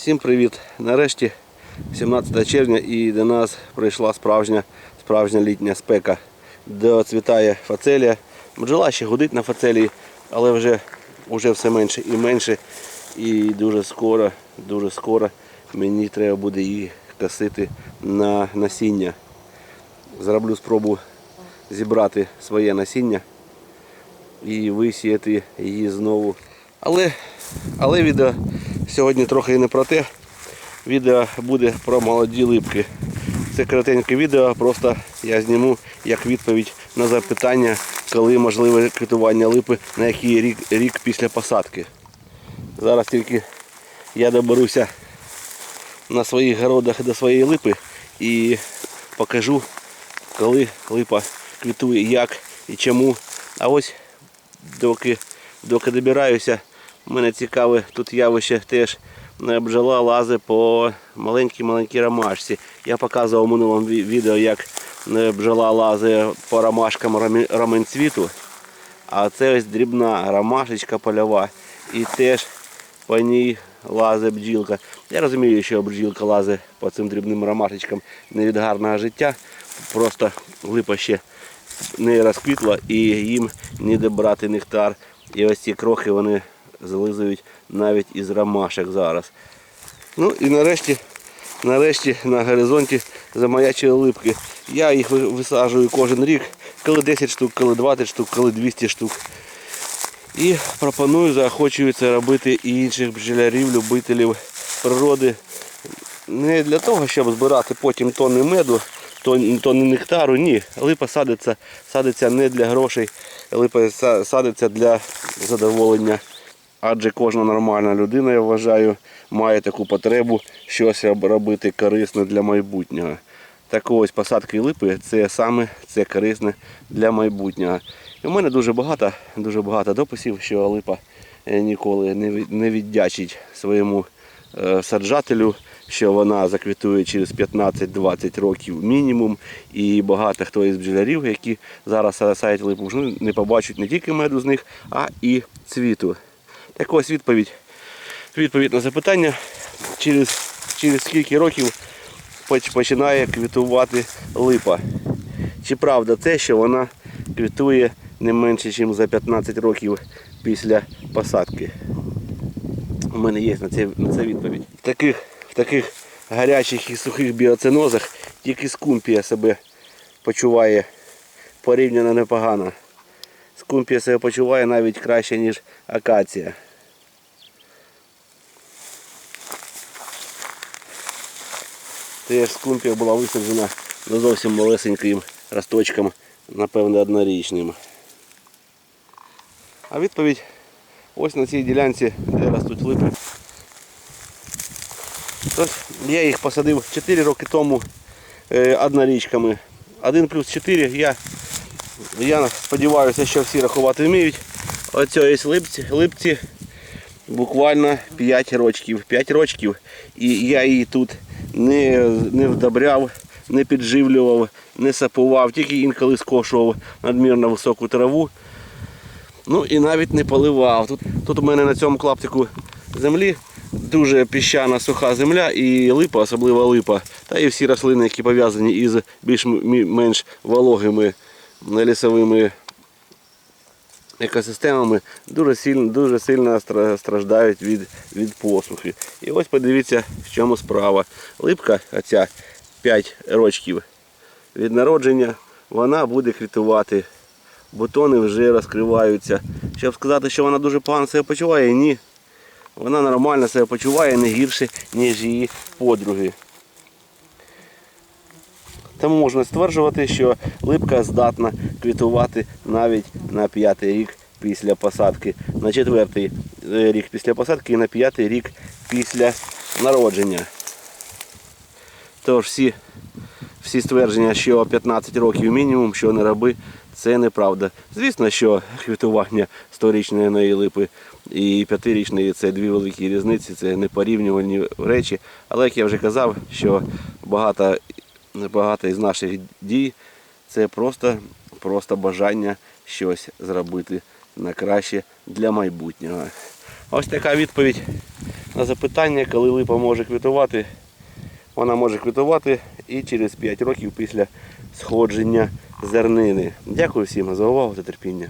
Всім привіт! Нарешті 17 червня і до нас прийшла справжня, справжня літня спека. Доцвітає фацелія. Бджола ще гудить на фацелії, але вже, вже все менше і менше. І дуже скоро, дуже скоро мені треба буде її косити на насіння. Зроблю спробу зібрати своє насіння і висіяти її знову. Але, але відео сьогодні трохи і не про те. Відео буде про молоді липки. Це коротеньке відео, просто я зніму як відповідь на запитання, коли можливе квітування липи, на який рік, рік після посадки. Зараз тільки я доберуся на своїх городах до своєї липи і покажу, коли липа квітує, як і чому. А ось доки, доки добираюся, мене цікаве тут явище теж е, бджола лазить по маленькій-маленькій ромашці. Я показував в минулому відео, як е, бджола лазить по ромашкам роменцвіту. А це ось дрібна ромашечка польова. І теж по ній лазить бджілка. Я розумію, що бджілка лазить по цим дрібним ромашечкам не від гарного життя. Просто липа ще не розквітла і їм ніде брати нектар. І ось ці крохи вони зализують навіть із ромашок зараз. Ну і нарешті, нарешті на горизонті замаячили липки. Я їх висаджую кожен рік, коли 10 штук, коли 20 штук, коли 200 штук. І пропоную, заохочую це робити і інших бджолярів, любителів природи. Не для того, щоб збирати потім тонни меду, тонни нектару, ні. Липа садиться, садиться не для грошей, липа садиться для задоволення. Адже кожна нормальна людина, я вважаю, має таку потребу щось робити корисне для майбутнього. Так ось посадки липи це саме це корисне для майбутнього. І в мене дуже багато, дуже багато дописів, що липа е, ніколи не віддячить своєму е, саджателю, що вона заквітує через 15-20 років мінімум. І багато хто із бджолярів, які зараз садять липу, не побачать не тільки меду з них, а і цвіту. Так ось відповідь. Відповідь на запитання, через, через скільки років починає квітувати липа. Чи правда це, що вона квітує не менше, ніж за 15 років після посадки? У мене є на це, на це відповідь. В таких, в таких гарячих і сухих біоцинозах тільки скумпія себе почуває порівняно непогано. Скумпія себе почуває навіть краще, ніж акація. Теж скумпія була висаджена до зовсім малесеньким росточком, напевно, однорічним. А відповідь ось на цій ділянці, де ростуть липи. Ось я їх посадив 4 роки тому е, однорічками. 1 плюс 4 я, я сподіваюся, що всі рахувати вміють. Оце є липці, липці буквально 5 рочків. 5 рочків. І я її тут не, не вдобряв, не підживлював, не сапував, тільки інколи скошував надмірно високу траву. Ну і навіть не поливав. Тут, тут у мене на цьому клаптику землі дуже піщана суха земля і липа, особливо липа, та і всі рослини, які пов'язані із більш-менш вологими лісовими екосистемами, дуже сильно, дуже сильно страждають від, від посухи. І ось подивіться, в чому справа. Липка, оця 5 рочків від народження, вона буде квітувати бутони вже розкриваються. Щоб сказати, що вона дуже погано себе почуває, ні. Вона нормально себе почуває не гірше, ніж її подруги. Тому можна стверджувати, що липка здатна квітувати навіть на п'ятий рік після посадки, на четвертий е, рік після посадки і на п'ятий рік після народження. Тож всі всі ствердження, що 15 років мінімум, що не роби, це неправда. Звісно, що квітування 100-річної липи і 5-річної це дві великі різниці, це непорівнювані речі. Але як я вже казав, що багато, багато із наших дій це просто, просто бажання щось зробити на краще для майбутнього. Ось така відповідь на запитання, коли липа може квітувати. Вона може квітувати і через 5 років після сходження зернини. Дякую всім за увагу та терпіння.